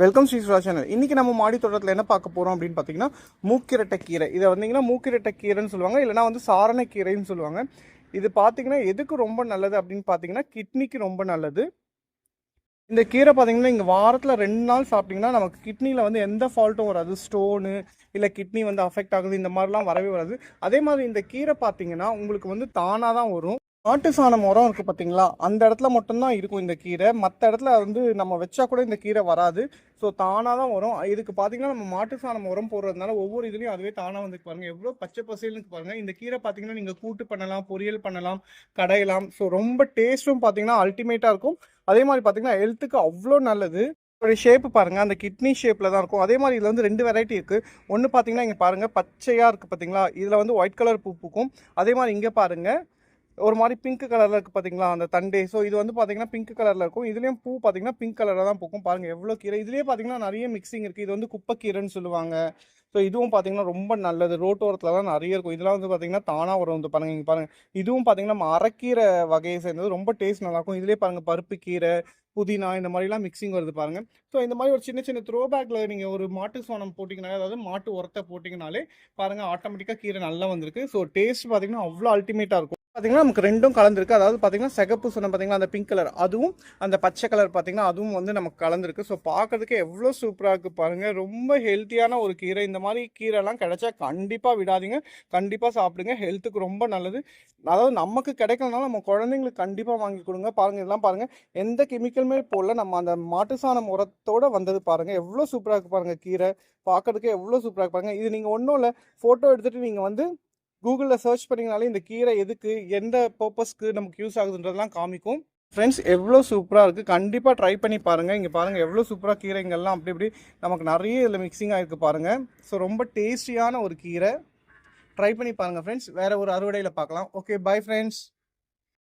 Welcome Sri சுரா channel இன்றைக்கி நம்ம மாடி தோட்டத்தில் என்ன பார்க்க போகிறோம் அப்படின்னு பார்த்தீங்கன்னா மூக்கிரட்டை கீரை. இதை வந்தீங்கன்னா மூக்கிரட்டை கீரைன்னு சொல்லுவாங்க. இல்லைனா வந்து சாரணக்கீரைன்னு சொல்லுவாங்க. இது பார்த்தீங்கன்னா எதுக்கு ரொம்ப நல்லது அப்படின்னு பார்த்தீங்கன்னா கிட்னிக்கு ரொம்ப நல்லது. இந்த கீரை பார்த்தீங்கன்னா இங்கே வாரத்தில் ரெண்டு நாள் சாப்பிட்டிங்கன்னா நமக்கு கிட்னியில் வந்து எந்த ஃபால்ட்டும் வராது. ஸ்டோனு இல்லை கிட்னி வந்து அஃபெக்ட் ஆகுது இந்த மாதிரிலாம் வரவே வராது. அதே மாதிரி இந்த கீரை பார்த்தீங்கன்னா உங்களுக்கு வந்து தானாக தான் வரும். மாட்டு சாணம் உரம் இருக்குது பார்த்தீங்களா அந்த இடத்துல மட்டும்தான் இருக்கும் இந்த கீரை. மற்ற இடத்துல வந்து நம்ம வச்சா கூட இந்த கீரை வராது. ஸோ தானாக தான் வரும். இதுக்கு பார்த்தீங்கன்னா நம்ம மாட்டு சாணம் உரம் போடுறதுனால ஒவ்வொரு இதுலேயும் அதுவே தானாக வந்து பாருங்கள் எவ்வளோ பச்சை பசேல்னு பாருங்கள் இந்த கீரை பார்த்தீங்கன்னா நீங்கள் கூட்டு பண்ணலாம் பொரியல் பண்ணலாம் கடையலாம். ஸோ ரொம்ப டேஸ்ட்டும் பார்த்தீங்கன்னா அல்டிமேட்டாக இருக்கும். அதே மாதிரி பார்த்தீங்கன்னா ஹெல்த்துக்கு அவ்வளோ நல்லது. ஒரு ஷேப்பு பாருங்கள் அந்த கிட்னி ஷேப்பில் தான் இருக்கும். அதே மாதிரி இதில் வந்து ரெண்டு வெரைட்டி இருக்குது ஒன்று பார்த்தீங்கன்னா இங்கே பாருங்கள் பச்சையாக இருக்குது பார்த்தீங்களா இதில் வந்து ஒயிட் கலர் பூ பூக்கும். அதே மாதிரி இங்கே பாருங்கள் ஒரு மாதிரி பிங்க் கலரில் இருக்குது பார்த்தீங்களா அந்த தண்டே. ஸோ இது வந்து பார்த்தீங்கன்னா பிங்க் கலரில் இருக்கும். இதுலேயும் பூ பார்த்தீங்கன்னா பிங்க் கலரில் தான் பூக்கும். பாருங்கள் எவ்வளோ கீரை. இதுலேயே பார்த்தீங்கன்னா நிறைய மிக்சிங் இருக்குது இது வந்து குப்பைக்கீரைன்னு சொல்லுவாங்க. ஸோ இதுவும் பார்த்தீங்கன்னா ரொம்ப நல்லது. ரோட்டோரத்தில் தான் நிறைய இருக்கும். இதெல்லாம் வந்து பார்த்தீங்கன்னா தானாக வரும். வந்து பாருங்கள் இங்கே பாருங்கள் இதுவும் பார்த்தீங்கன்னா மரக்கீரை வகையை சேர்ந்தது. ரொம்ப டேஸ்ட் நல்லாயிருக்கும் இதுலேயே பாருங்கள் பருப்பு கீரை புதினா இந்த மாதிரிலாம் மிக்சிங் வருது பாருங்கள் ஸோ இந்த மாதிரி ஒரு சின்ன சின்ன த்ரோ பேக்கில் நீங்கள் ஒரு மாட்டு சோனம் போட்டிங்கனாலே அதாவது மாட்டு உரத்தை போட்டிங்கனாலே பாருங்கள் ஆட்டோமேட்டிக்காக கீரை நல்லா வந்திருக்கு. ஸோ டேஸ்ட் பார்த்தீங்கன்னா அவ்வளோ அல்டிமேட்டாக இருக்கும். பார்த்தீங்கன்னா நமக்கு ரெண்டும் கலந்துருக்கு. அதாவது பார்த்தீங்கன்னா சிகப்பு சொன்ன பார்த்தீங்கன்னா அந்த பிங்க் கலர் அதுவும் அந்த பச்சை கலர் பார்த்தீங்கன்னா அதுவும் வந்து நமக்கு கலந்துருக்கு. ஸோ பார்க்கறதுக்கு எவ்வளோ சூப்பராக இருக்குது பாருங்கள் ரொம்ப ஹெல்த்தியான ஒரு கீரை. இந்த மாதிரி கீரைலாம் கிடைச்சா கண்டிப்பாக விடாதீங்க. கண்டிப்பாக சாப்பிடுங்க. ஹெல்த்துக்கு ரொம்ப நல்லது. அதாவது நமக்கு கிடைக்கலனாலும் நம்ம குழந்தைங்களுக்கு கண்டிப்பாக வாங்கி கொடுங்க. பாருங்கள் இதெல்லாம் பாருங்கள் எந்த கெமிக்கலுமே போடல. நம்ம அந்த மாட்டு சாணம் உரத்தோட வந்தது பாருங்கள் எவ்வளோ சூப்பராக இருக்குது பாருங்கள் கீரை. பார்க்குறதுக்கு எவ்வளோ சூப்பராக இருக்குது பாருங்கள் இது நீங்கள் ஒன்றும் இல்லை. ஃபோட்டோ எடுத்துகிட்டு நீங்கள் வந்து கூகுளில் சர்ச் பண்ணிங்கனாலே இந்த கீரை எதுக்கு எந்த பர்பஸ்க்கு நமக்கு யூஸ் ஆகுதுன்றதெல்லாம் காமிக்கும். ஃப்ரெண்ட்ஸ் எவ்வளோ சூப்பராக இருக்குது கண்டிப்பாக ட்ரை பண்ணி பாருங்கள் இங்கே பாருங்கள் எவ்வளோ சூப்பராக கீரைங்கள்லாம் அப்படி இப்படி நமக்கு நிறைய இதில் மிக்சிங் ஆகிருக்கு பாருங்கள் ஸோ ரொம்ப டேஸ்டியான ஒரு கீரை. ட்ரை பண்ணி பாருங்கள் ஃப்ரெண்ட்ஸ் வேறு ஒரு அறுவடையில் பார்க்கலாம். Okay bye friends